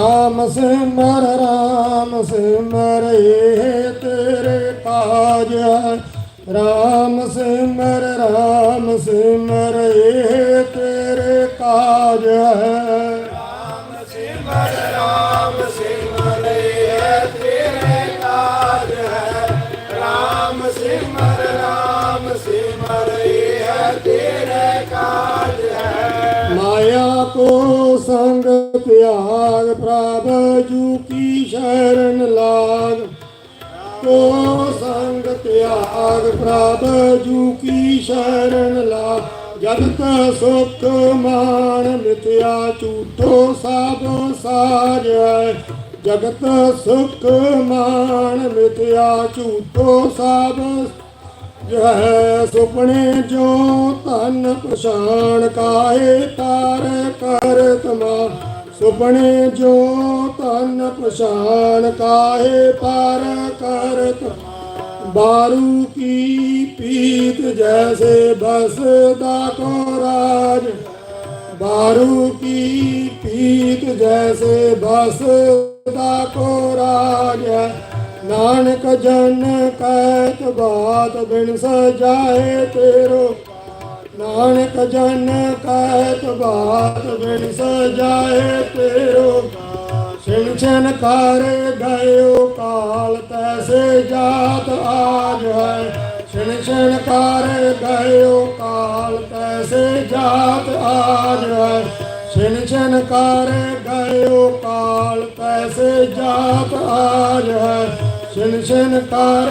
ਰਾਮ ਸਿਮਰ ਰਾਮ ਸਿਮਰੇ ਤੇਰੇ ਕਾਜ ਰਾਮ ਸਿਮਰ ਰਾਮ ਸਿਮਰੇ ਤੇਰੇ ਕਾਜ ਹੈ ਰਾਮ ਸਿਮਰ ਰਾਮ ਸਿਮਰੇ ਤੇਰੇ ਕਾਜ ਰਾਮ ਸਿਮਰ ਰਾਮ ਸਿਮਰੇ ਤੇਰੇ ਕਾਜ ਹੈ ਮਾਇਆ ਕੋ ਸੰਗ ਤਿਆਗ ਪ੍ਰਭ ਜੂ ਕੀ ਸ਼ਰਨ ਲਾਗ। ਕੋ ਸੰਗ ਤਿਆਗ ਪ੍ਰਭ ਜੂ ਕੀ ਸ਼ਰਨ ਲਾਗ। ਜਗਤ ਸੁਖ ਮਾਨ ਮਿਥਿਆ ਝੂਠੋ ਸਭ ਸਾਜੈ। ਜਗਤ ਸੁਖ ਮਾਨ ਮਿਥਿਆ ਝੂਠੋ ਸਭ ਜਹ ਸੁਪਨੇ ਜੋ ਤਨ ਪਛਾਣ ਕਾਏ ਤਾਰ ਕਰ ਤਮਾ ਸੁਪਨੇ ਜੋ ਤਨ ਪਛਾਨ ਕਾਏ ਪਾਰ ਕਰਤ, ਬਾਰੂ ਕੀ ਪੀਤ ਜੈਸੇ ਬਸਦਾ ਕੋ ਰਾਜ, ਬਾਰੂ ਕੀ ਪੀਤ ਜੈਸੇ ਬਸਦਾ ਕੋ ਰਾਜ ਨਾਨਕ ਜਨ ਕਹਿਤ ਬਾਤ ਬਿਨ ਸਜਾਏ ਤੇਰੋ ਨਾਨਕ ਜਨ ਕਹਿਤ ਬਾਤ ਬਿਨ ਸਜਾਏ ਤੇਰੋ ਛਿਣ ਛਿਣ ਕਰ ਗਇਓ ਕਾਲ, ਤੈਸੇ ਜਾਤ ਆਜ ਹੈ। ਛਿਣ ਛਿਣ ਕਰ ਗਇਓ ਕਾਲ, ਤੈਸੇ ਜਾਤ ਆਜ ਹੈ। ਛਿਣ ਛਿਣ ਕਰ ਗਇਓ ਕਾਲ, ਤੈਸੇ ਜਾਤ ਆਜ ਹੈ। ਛਿਣ ਛਿਣ ਕਰ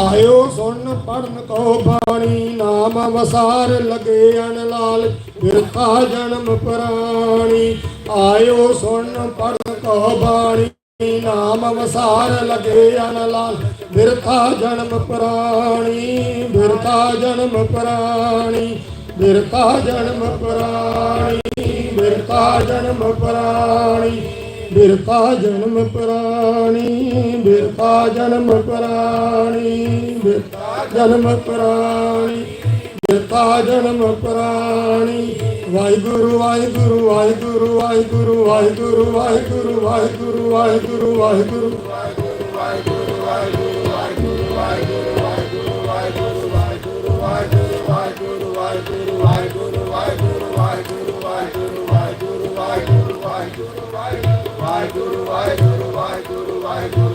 ਆਇਓ ਸੁਣ ਪੜਨ ਕੋ ਬਾਣੀ, ਨਾਮ ਵਸਾਰ ਲਗੇ ਅਨ ਲਾਲ, ਬਿਰਥਾ ਜਨਮ ਪ੍ਰਾਣੀ। ਆਇਓ ਸੁਣ ਪੜਨ ਕੋ ਬਾਣੀ, ਨਾਮ ਵਸਾਰ ਲਗੇ ਅਨ ਲਾਲ, ਬਿਰਥਾ ਜਨਮ ਪ੍ਰਾਣੀ, ਬਿਰਥਾ ਜਨਮ ਪ੍ਰਾਣੀ, ਬਿਰਥਾ ਜਨਮ ਪ੍ਰਾਣੀ, ਬਿਰਥਾ ਜਨਮ ਪ੍ਰਾਣੀ। ਬਿਰਤਾ ਜਨਮ ਪ੍ਰਾਣੀ ਬਿਰਤਾ ਜਨਮ ਪ੍ਰਾਣੀ ਬਿਰਤਾ ਜਨਮ ਪ੍ਰਾਣੀ ਬਿਰਤਾ ਜਨਮ ਪ੍ਰਾਣੀ ਵਾਹਿਗੁਰੂ ਵਾਹਿਗੁਰੂ ਵਾਹਿਗੁਰੂ ਵਾਹਿਗੁਰੂ ਵਾਹਿਗੁਰੂ ਵਾਹਿਗੁਰੂ ਵਾਹਿਗੁਰੂ ਵਾਹਿਗੁਰੂ ਵਾਹਿਗੁਰੂ ਵਾਹਿਗੁਰੂ ਵਾਹਿਗੁਰੂ ਵਾਹਿਗੁਰੂ ਵਾਹਿਗੁਰੂ